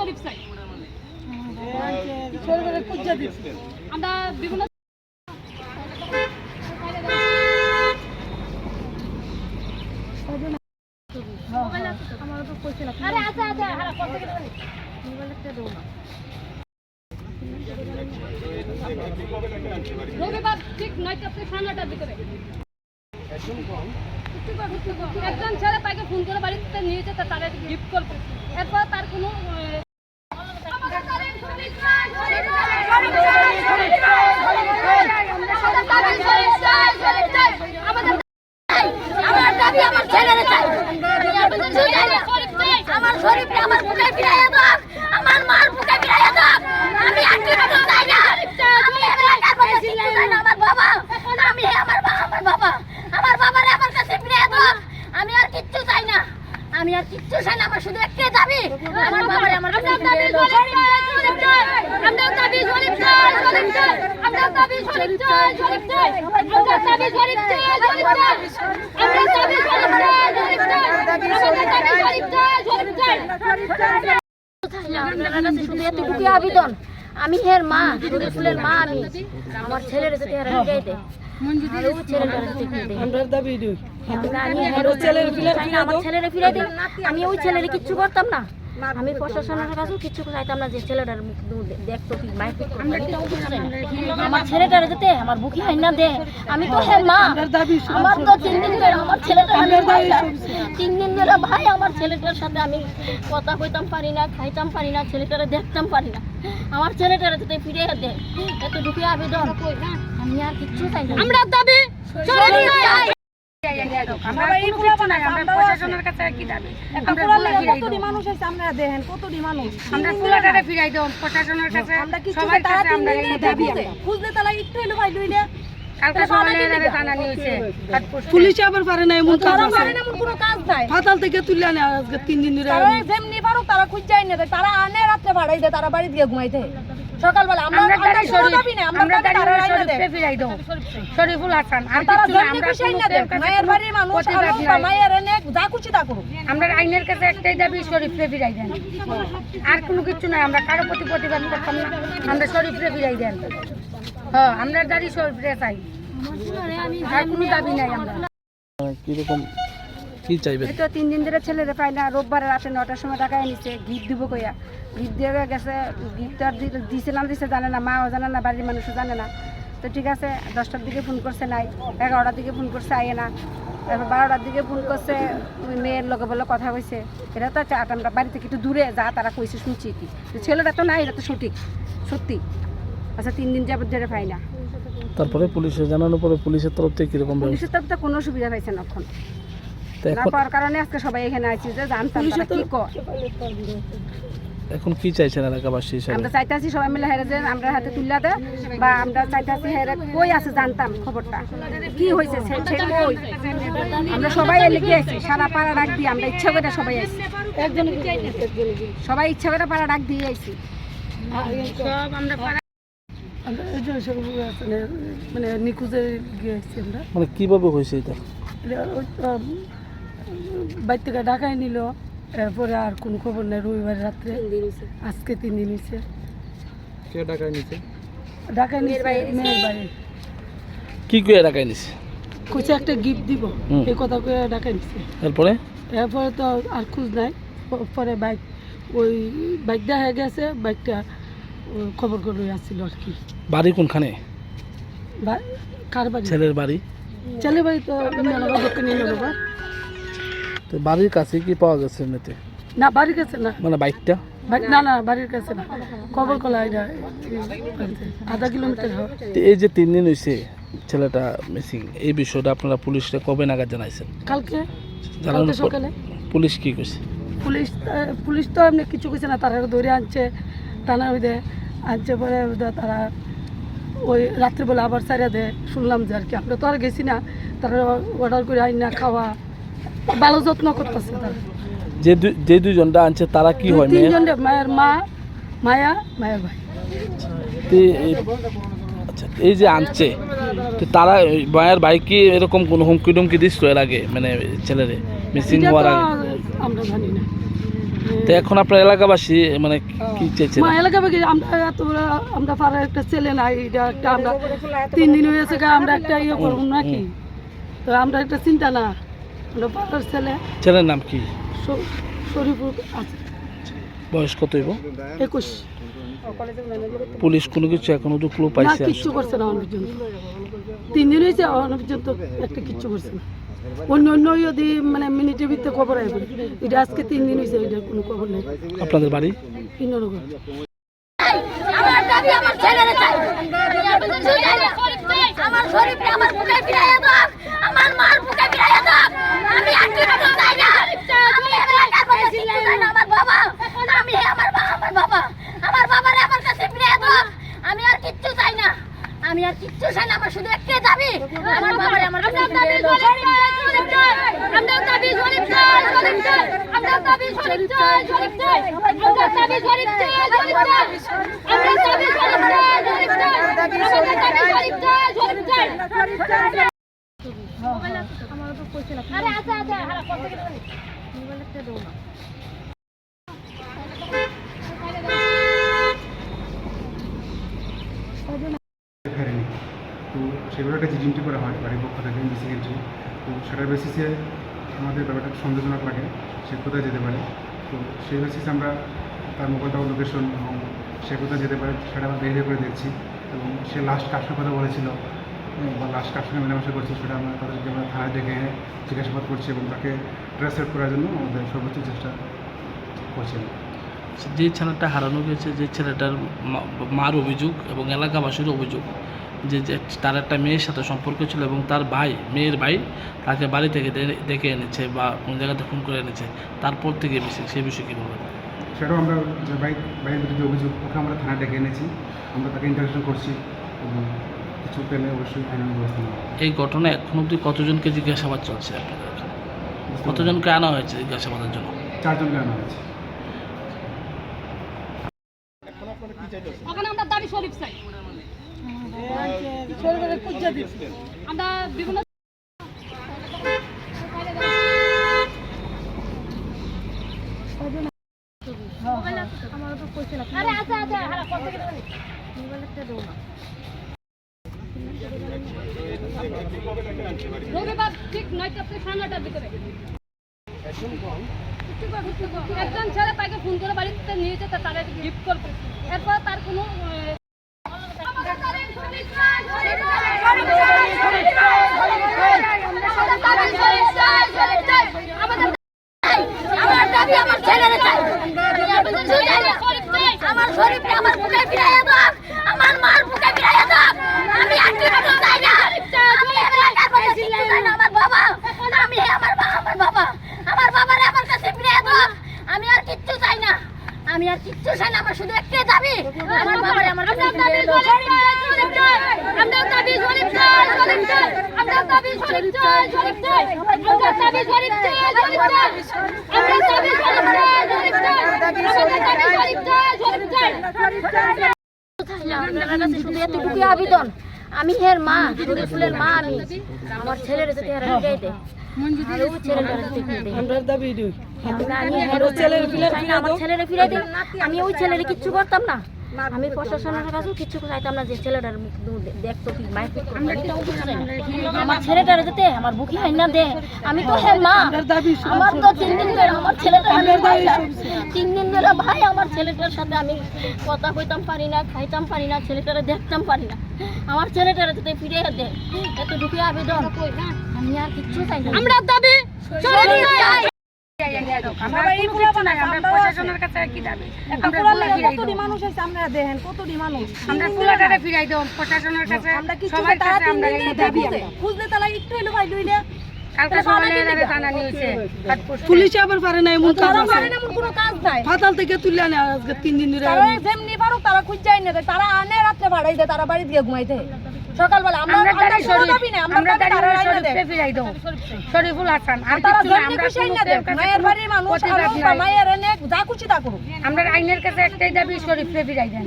শরীফ চাই আমরা বিভিন্ন আরে আচ্ছা আচ্ছা কত? রবিবার ঠিক নয়টা থেকে সাড়ে নয়টার ভিতরে। একজন ছেলে তাকে ফোন করে বাড়িতে নিয়ে যেতে তারা গিফট করবে এরপর তার কোনো আহ, আমার দাবি আমার ছেলেরে চাই আমার শরীফকে আমার বুকে ফিরাইয়া দাও আমার মার বুকে ফিরাইয়া দাও আমি আর কিছু চাই না আমি এলাকার মধ্যে কিছু চাই না আমার বাবা আমি আমার মা আমার বাবা আমার বাবারে আমার কাছে ফিরাইয়া দাও আমি আর কিচ্ছু চাই না আমি আর কিচ্ছু চাই না আমার শুধু একটাই দাবি। আমার বাবারে আমার কাছে ফিরাইয়া দাও। আমরা দাবি শরীফ চাই শরীফ চাই। আমরা দাবি শরীফ চাই শরীফ চাই। আমরা দাবি শরীফ চাই শরীফ চাই। আমরা দাবি শরীফ চাই শরীফ চাই। আমরা দাবি শরীফ চাই শরীফ চাই। আপনার কাছে শুধু এতটুকু আবেদন। আমি হের মা শরীফুলের মা আমি। আমার ছেলের যদি হেরা ফিরাই দে আমি ওই ছেলেরে কিচ্ছু করতাম না। আমি প্রশাসনের কাছেও কিছু চাইতাম না যে ছেলেটার মুখ দু- দেখতো কি মাইক আমার ছেলেটার যেতে আমার বুকি হয় না দে। আমি তো হ্যাঁ মা দাবি আমার তো তিন দিন ধরে আমার ছেলেটা। তিন দিন ধরে ভাই আমার ছেলেটার সাথে আমি কথা কইতাম পারি না খাইতাম পারি না ছেলেটারে দেখতাম পারি না। আমার ছেলেটারে যেতে ফিরে দে এতটুকু আবেদন আমি আর কিচ্ছু চাই না। আমরা দাবি আমরা দেখেন মানুষ। আমরা ফুলাটারে ফিরাই প্রশাসনের কাছে। সবার কাছে আমরা দাবি খুঁজলে তালা একটু এলো ভাই লইলে। হইছে পুলিশ আবার পারে না এমন কাজ ফাতাল থেকে তুলে আনে আজকে তিন দিন ধরে তারা যেমনি পারুক তারা খুঁজাই না তারা আনে রাত্রে ভাড়াই দেয় তারা বাড়ি দিয়ে ঘুমাইতে। সকালবেলা আমরা আমরা শরীফ আমরা তারা ফিরাই দাও শরীফুল হাসান আর কিছু না আমরা মায়ের বাড়ির মানুষ আর। মায়ের এনে যা তা করুক। আইনের কাছে একটাই দাবি শরীফরে ফিরাই দেন। আর কোনো কিছু নাই আমরা কারও প্রতি প্রতিবাদ করতাম না। আমরা শরীফরে ফিরাই দেন। হ্যাঁ আমরা দাবি শরীফরে চাই। আর কোনো দাবি নাই আমরা। কীরকম কি চাইবেন? এই তো তিন দিন ধরে ছেলেরে পাই না রোববার রাতে নটার সময় টাকা এনেছে গিফট দিব কইয়া। গিফট দিয়ে গেছে গিফট আর দি- দিছে না দিছে জানে না মাও জানে না বাড়ির মানুষও জানে না। তো ঠিক আছে দশটার দিকে ফোন করছে নাই এগারোটার দিকে ফোন করছে আইয়ে না। তারপর বারোটার দিকে ফোন করছে মেয়ের লগে বলে কথা হয়েছে এটা তো আমরা বাড়ি থেকে একটু দূরে যা তারা কইছে শুনছি কি। তো ছেলেটা তো নাই এটা তো সঠিক সত্যি। আচ্ছা তিন দিন যাবত ধরে পাই না। তারপরে পুলিশে জানানোর পরে পুলিশের তরফ থেকে কীরকম পুলিশের তরফ থেকে কোনো সুবিধা পাইছে না এখন তো না এখন পাওয়ার কারণে আজকে সবাই এখানে আছি যে জানতাম তারা কি কয় এখন কি চাইছেন এলাকাবাসী হিসাবে? আমরা চাইতাছি সবাই মিলে হেরে যে আমরা হাতে তুললা দে বা আমরা চাইতাছি হেরে কই আছে জানতাম খবরটা। কি হয়েছে সে কই? আমরা সবাই এলে কি আছি সারা পাড়া ডাক দিয়ে আমরা ইচ্ছা করে সবাই আইছি। সবাই ইচ্ছা করে পাড়া ডাক দিয়ে আইছি। আমরা সব আসলে মানে নিখোঁজে গিয়েছি আমরা। মানে কীভাবে হয়েছে এটা? বাইর থেকে ঢাকায় নিল এরপরে আর কোনো খবর নেই রবিবার রাত্রে। আজকে তিন দিন কে টাকায় নিছে? ঢাকায় নিয়ে মেয়ের বাড়ি কি করে টাকায় নিছে? একটা গিফট দিব এই কথা কয়ে ঢাকায় নিছে। এরপরে এরপরে তো আর খোঁজ নাই পরে বাইক ওই বাইক দেখা গেছে বাইকটা খবর করে আসছিল আর কি। বাড়ি কোনখানে? বা- কার বাড়ি? ছেলের বাড়ি। ছেলে বাড়ি তো দক্ষিণ ইন্দিরানগর তো বাড়ির কাছে কি পাওয়া গেছে এমনিতে? না বাড়ির কাছে না। মানে বাইকটা? না না বাড়ির কাছে না। কলা এটা আধা কিলোমিটার এই যে তিন দিন হয়েছে ছেলেটা মিসিং এই বিষয়টা আপনারা কবে নাগাদ জানাইছেন? কালকে? জানানোর সকালে। পুলিশ কি কইছে? পুলিশ পুলিশ তো এমনি কিছু কিছু না তারা ধরে আনছে টানা হইতে আনছে পরে তারা ওই রাত্রিবেলা আবার সারিয়া দেয় শুনলাম যে আর কি। আমরা তো আর গেছি না তারা অর্ডার করে আইন না খাওয়া। ভালো যত্ন করতেছে তারা। যে যে দুইজনটা আনছে তারা কি হয় তিনজন মায়ের মা মায়া মায়ের ভাই। আচ্ছা এই যে আনছে তারা মায়ের বাইকে এরকম কোনো হুমকি টুমকি দিচ্ছিল এর আগে মানে ছেলেরে? মিসিং হওয়ার তো আগে? আমরা জানি না। তো এখন আপনার এলাকাবাসী মানে কি চাইছেন মা এলাকা থেকে আমরা এত আমরা পাড়ার একটা ছেলে নাই এটা একটা আমরা তিন দিন হয়েছে আমরা একটা ইয়ে করব নাকি? তো আমরা একটা চিন্তা না। ছেলে। ছেলের নাম কি? শ- শরীফুল আছে। বয়স কত হইব একুশ। পুলিশ কোনো কিছু এখনও তো ক্লু পাইছে কিচ্ছু করছে না অন্য পর্যন্ত। তিন দিন হয়েছে অন্য পর্যন্ত একটা কিচ্ছু করছে না। অন্য অন্য যদি মানে মিনিটের ভিতরে খবর আইবে। এটা আজকে তিন দিন হয়েছে এটা কোনো খবর নেই। আপনাদের বাড়ি? কিন্নরকম আমার দাবি আমার ছেলেরে চাই। কিছু। আমার আমার ফিরাইয়া দাও আমার মার বুকে ফিরাইয়া দাও আমি আর কিছু চাই না আমি এলাকার মধ্যে কিছু চাই না আমার বাবা আমি আমার বাবা আমার বাবারে আমার কাছে ফিরাইয়া দাও আমি আর কিচ্ছু চাই না। আমি আর কিচ্ছু চাই না আমার শুধু একটাই দাবি। আমার বাবারে আমার কাছে দাও আমরা দাবি শরীফ চাই আমরা দাবি শরীফ চাই আমরা দাবি শরীফ চাই শরীফ চাই। আমরা দাবি শরীফ চাই শরীফ চাই। আমরা দাবি শরীফ চাই শরীফ চাই আরে আচ্ছা আচ্ছা হারা কত কি ফেরেনি সেগুলো একটা জিডিএমটি করা হয়, বাড়ির পক্ষ থেকে ইনভেস্টিগেশন তো সেটার বেসিসে আমাদের ব্যাপারটা সন্দেহজনক লাগে সে কোথায় যেতে পারে। তো সেই বেসিসে আমরা তার মোবাইল টাওয়ার লোকেশন এবং সে কোথায় যেতে পারে সেটা আমরা ভেরিফাই করে দেখছি এবং সে লাস্ট কার কথা বলেছিল বা লাস্ট কার সঙ্গে মেলামেশা করছে সেটা আমরা তাদেরকে আমরা থানায় ডেকে জিজ্ঞাসাবাদ করছি এবং তাকে ট্রেস আউট করার জন্য আমাদের সর্বোচ্চ চেষ্টা করছি যে ছেলেটা হারানো গেছে, যে ছেলেটার মার অভিযোগ এবং এলাকাবাসীর অভিযোগ। যে যে তার একটা মেয়ের সাথে সম্পর্ক ছিল এবং তার ভাই মেয়ের ভাই তাকে বাড়ি থেকে ডেকে এনেছে বা কোন জায়গাতে ফোন করে এনেছে। তারপর থেকে বেশি সেই বিষয়ে কী বলবেন? সেটাও আমরা যে বাইক বাইকের বিরুদ্ধে অভিযোগ ওকে আমরা থানায় ডেকে এনেছি। আমরা তাকে ইন্টারভিউ করছি কিছু পেলে অবশ্যই আইনানুগ ব্যবস্থা এই ঘটনায় এখন অবধি কতজনকে জিজ্ঞাসাবাদ চলছে আপনাদের? কতজনকে আনা হয়েছে জিজ্ঞাসাবাদের জন্য? চারজনকে আনা হয়েছে ওখানে আমরা দাবি শরীফ চাই ঠিক একজন ছেলে তাকে ফোন করে বাড়িতে নিয়ে যেতে তারা গিফট করবে এরপর তার কোনো আমার ছেলেরে। আমার শরীফকে আমার বুকে ফিরাইয়া দাও। আমার মার বুকে ফিরাইয়া চাই না। আমি আমার বাবা। আমি আমার মা, আমার বাবা। আমার বাবারে আমার কাছে ফিরাইয়া দাও। আমি আর কিচ্ছু চাই না। আমি আর কিচ্ছু চাই না, আমার শুধু একটাই দাবি। আমার বাবারে চাই আমরা দাবি শরীফ চাই শরীফ চাই আমরা দাবি শরীফ চাই শরীফ চাই আমরা দাবি শরীফ চাই শরীফ চাই আমরা দাবি শরীফ চাই শরীফ চাই শুধু এতটুকু আবেদন আমি হের মা ফুলের মা আমি আমার ছেলের হেরা আমি ওই ছেলেরে কিচ্ছু করতাম না। আমি প্রশাসনের কাছেও কিচ্ছু চাইতাম না যে ছেলেটার মুখ দেখতো কি কিছু না। আমার ছেলেটারে যেতে আমার বুকে হয় না দে। আমি তো হের মা আমার তো তিন দিন ধরে আমার ছেলেটা তিন দিন ধরে ভাই আমার ছেলেটার সাথে আমি কথা কইতাম পারি না খাইতাম পারি না ছেলেটারে দেখতাম পারি না। আমার ছেলেটারে যাতে ফিরে দে এতটুকু আবেদন আমি আর কিচ্ছু চাই না। আমরা দাবি শরীফ চাই আমরা এই কিচ্ছু নাই আমরা প্রশাসনের কাছে কি দাবি? আমরা ফুলা ফিরাই কতটি মানুষ আছে আমরা দেখেন কতটি মানুষ। আমরা ফুলাটারে ফিরাই দেব প্রশাসনের কাছে আমরা কিছু সবার তারা কাছে তিন আমরা দিন এই ধরে দাবি খুঁজলে তারা একটু এলো ভাই লইলে। কালকে সকালে এনারে জানানি হয়েছে। পুলিশ আবার পারে না এমন কাজ পারে না ফাতাল থেকে তুলে আনে আজকে তিন দিন ধরে যেমনি পারুক তারা খুঁজাই না দেয়। তারা আনে রাত্রে ভাড়াই দেয় তারা বাড়ি দিয়ে ঘুমাইতে। সকালবেলা আমরা আমরা শরীফ আমরা ফিরাই দেব শরীফুল হাসান আর তারা কিছু না মায়ের বাড়ির মানুষ আরও। মায়ের যা তা করুক। আমরা আইনের কাছে একটাই দাবি শরীফরে ফিরাই দেন।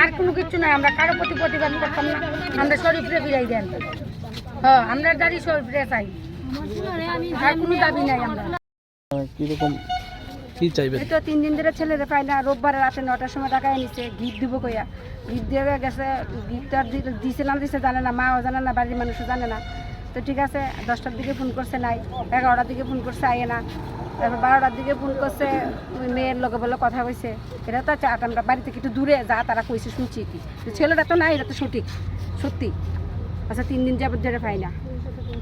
আর কোনো কিছু নাই আমরা কারও প্রতি প্রতিবাদ করতাম না। আমরা শরীফরে ফিরাই দেন। হ্যাঁ আমরা দাঁড়ি শরীফরে চাই আর কোনো দাবি নাই আমরা। কীরকম কি চাইবেন? এই তো তিন দিন ধরে ছেলেরা পাই না রোববার রাতে নটার সময় টাকায় নিছে গিফট দিব কইয়া। গিফট দিয়ে গেছে গিফট আর দিছে না দিছে জানে না মাও জানে না বাড়ির মানুষও জানে না। তো ঠিক আছে দশটার দিকে ফোন করছে নাই এগারোটার দিকে ফোন করছে আইয়ে না। তারপর বারোটার দিকে ফোন করছে মেয়ের লগে বলে কথা কইছে এটা তো চাট আমরা বাড়ি থেকে একটু দূরে যা তারা কইছে শুনছি কি। তো ছেলেটা তো নাই এটা তো সঠিক সত্যি। আচ্ছা তিন দিন যাবত ধরে পাই না।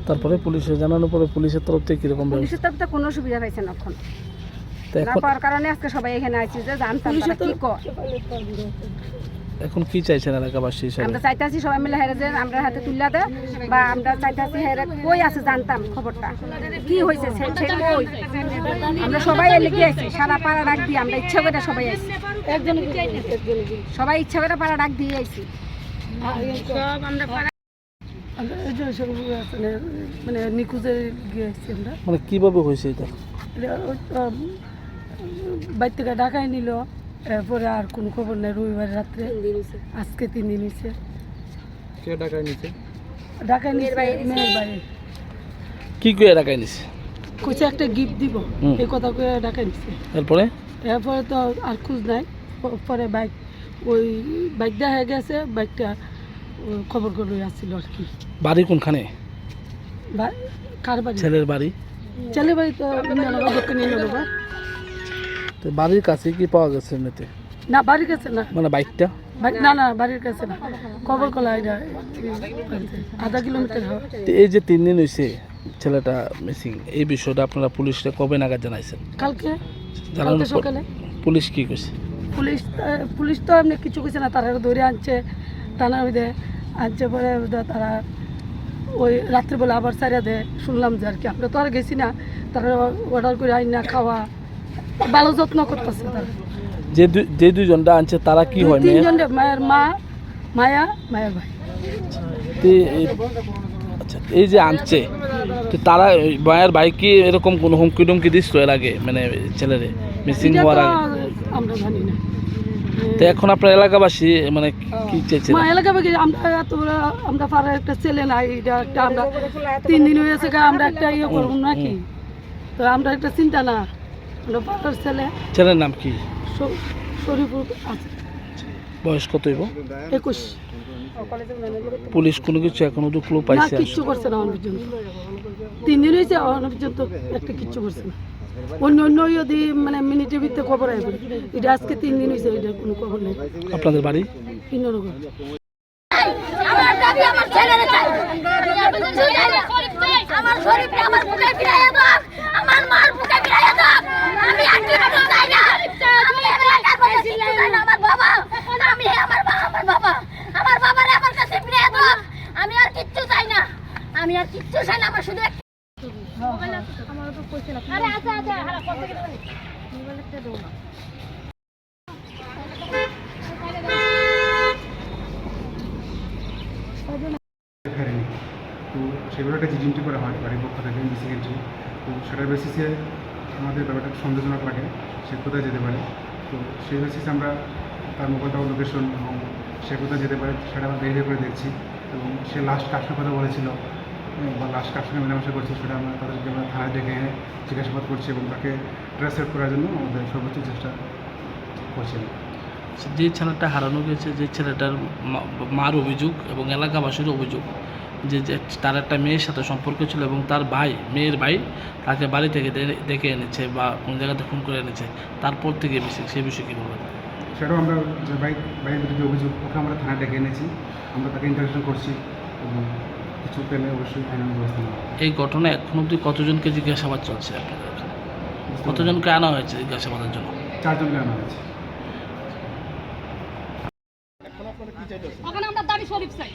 তারপরে পুলিশে জানানোর পরে পুলিশের তরফ থেকে কীরকম পুলিশের তরফ থেকে কোনো সুবিধা পাইছে না এখন। তো না এখন কারণে আজকে সবাই এখানে আইছি যে জানতাম তারা কি কয়। এখন কি চাইছেন এলাকাবাসী হিসাবে? আমরা চাইতাছি সবাই মিলে হেরে যে আমরা হাতে তুললা দে বা আমরা চাইতাছি হেরে কই আছে জানতাম খবরটা। কি হয়েছে সে কই? আমরা সবাই কি আছি সারা পাড়া ডাক দিয়ে আমরা ইচ্ছা করে সবাই আইছি। একজন সবাই ইচ্ছা করে পাড়া ডাক দিয়ে আইছি। মানে নিখোঁজের গিয়ে আমরা। মানে কীভাবে হয়েছে এটা? বাইর থেকে ঢাকায় নিল এরপরে আর কোনো খবর নেই রবিবার রাত্রে। আজকে তিন দিন হয়েছে কে টাকায় নিচ্ছে ঢাকায় নিয়ে মেয়ের বাড়ি কি করে এলাকায় নিছে? কইছে একটা গিফট দিব। এই কথা কয়ে ঢাকায় নিছে। এরপরে এরপরে তো আর খোঁজ নাই। পরে বাইক ওই বাইক দেখা গেছে বাইকটা খবর করে আসছিল আর কি। বাড়ি কোনখানে? বা- কার বাড়ি? ছেলের বাড়ি। ছেলে বাড়ি তো দক্ষিণ তো বাড়ির কাছে কি পাওয়া গেছে এমনিতে? না বাড়ির কাছে না। মানে বাইকটা? না না বাড়ির কাছে না। খবর কলা এটা আধা কিলোমিটার এই যে তিন দিন হয়েছে ছেলেটা মিসিং এই বিষয়টা আপনারা পুলিশে কবে নাগাদ জানাইছেন? কালকে? জানানোর সকালে। পুলিশ কি কইছে? পুলিশ পুলিশ তো এমনি কিছু কিছু না তারা ধরে আনছে টানা আনছে পরে তারা ওই রাত্রিবেলা আবার সারিয়া দেয় শুনলাম যে আর কি। আমরা তো আর গেছি না তারা অর্ডার করে আইন না খাওয়া। ভালো যত্ন করতেছে তারা। যে যে দুইজনটা আনছে তারা কি হয় তিনজন মায়ের মা মায়া মায়ের ভাই। আচ্ছা এই যে আনছে তো তারা মায়ের বাইক কি এরকম কোনো হুমকি টুমকি দিচ্ছিল এর আগে মানে ছেলেরে? মিসিং হওয়ার আগে? আমরা জানি না। তো এখন আপনার এলাকাবাসী মানে কি চাইছেন মা এলাকা থেকে আমরা বড় আমরা পাড়ার একটা ছেলে নাই এটা একটা আমরা তিন দিন হয়েছে আমরা একটা ইয়ে করব নাকি? তো আমরা একটা চিন্তা না। আমরা পাড়ার ছেলে। ছেলের নাম কি? শরীফুল আছে। বয়স কত হইব একুশ। পুলিশ কোনো কিছু এখনও তো ক্লু না পাইছে কিচ্ছু করছে না অন্য পর্যন্ত তিন দিন হয়েছে অন্য পর্যন্ত একটা কিচ্ছু করছে না। অন্য অন্য যদি মানে মিনিটের ভিতরে খবর আয় করি। এটা আজকে তিন দিন হয়েছে এটা কোনো খবর নেই। আপনাদের বাড়ি? কিন্নরগর আমার দাবি আমার ছেলেরে চাই। আমার আমার বুকে ফিরাইয়া দাও আমার মার বুকে ফিরাইয়া দাও আমি আর কিচ্ছু চাই না আমি এলাকার মধ্যে কিচ্ছু চাই না আমার বাবা আমি আমার মা আমার বাবা আমার বাবারে আমার কাছে ফিরাইয়া দাও আমি আর কিচ্ছু চাই না আমি আর কিচ্ছু চাই না আমার শুধু একটা আরে আচ্ছা আচ্ছা হারা কত ফেরেনি তো সেগুলো একটা জিডিএমটি করা হয় বাড়ির পক্ষ থেকে মিসিং এন্ট্রি তো সেটার বেসিসে আমাদের ব্যাপারটা সন্দেহজনক লাগে সে কোথায় যেতে পারে। তো সেই বেসিসে আমরা তার মোবাইল টাওয়ার লোকেশন এবং সে কোথায় যেতে পারে সেটা আমরা ভেরিফাই করে দেখছি। এবং সে লাস্ট কাজটার কথা বলেছিল বা লাস্ট কাজটা মেলামেশা করছে সেটা আমরা তাদেরকে আমরা থানায় ডেকে এনে জিজ্ঞাসাবাদ করছি এবং তাকে ট্রেস আউট করার জন্য আমাদের সর্বোচ্চ চেষ্টা করছি যে ছেলেটা হারানো গেছে যে ছেলেটার মার অভিযোগ এবং এলাকাবাসীর অভিযোগ যে যে তার একটা মেয়ের সাথে সম্পর্ক ছিল এবং তার ভাই মেয়ের ভাই তাকে বাড়ি থেকে ডেকে এনেছে বা কোন জায়গাতে ফোন করে এনেছে তারপর থেকে মিসিং সে বিষয়ে কী বলবেন? সেটাও আমরা যে বাইক বাইকের বিরুদ্ধে অভিযোগ ওকে আমরা থানায় ডেকে এনেছি। আমরা তাকে ইন্টারভিউ করছি এবং কিছু পেলে অবশ্যই আইনানুগ ব্যবস্থা এই ঘটনা এখন অব্দি কতজনকে জিজ্ঞাসাবাদ চলছে আপনাদের? কতজনকে আনা হয়েছে জিজ্ঞাসাবাদের জন্য? চারজনকে আনা হয়েছে। এখন আমরা দাবি শরীফ চাই।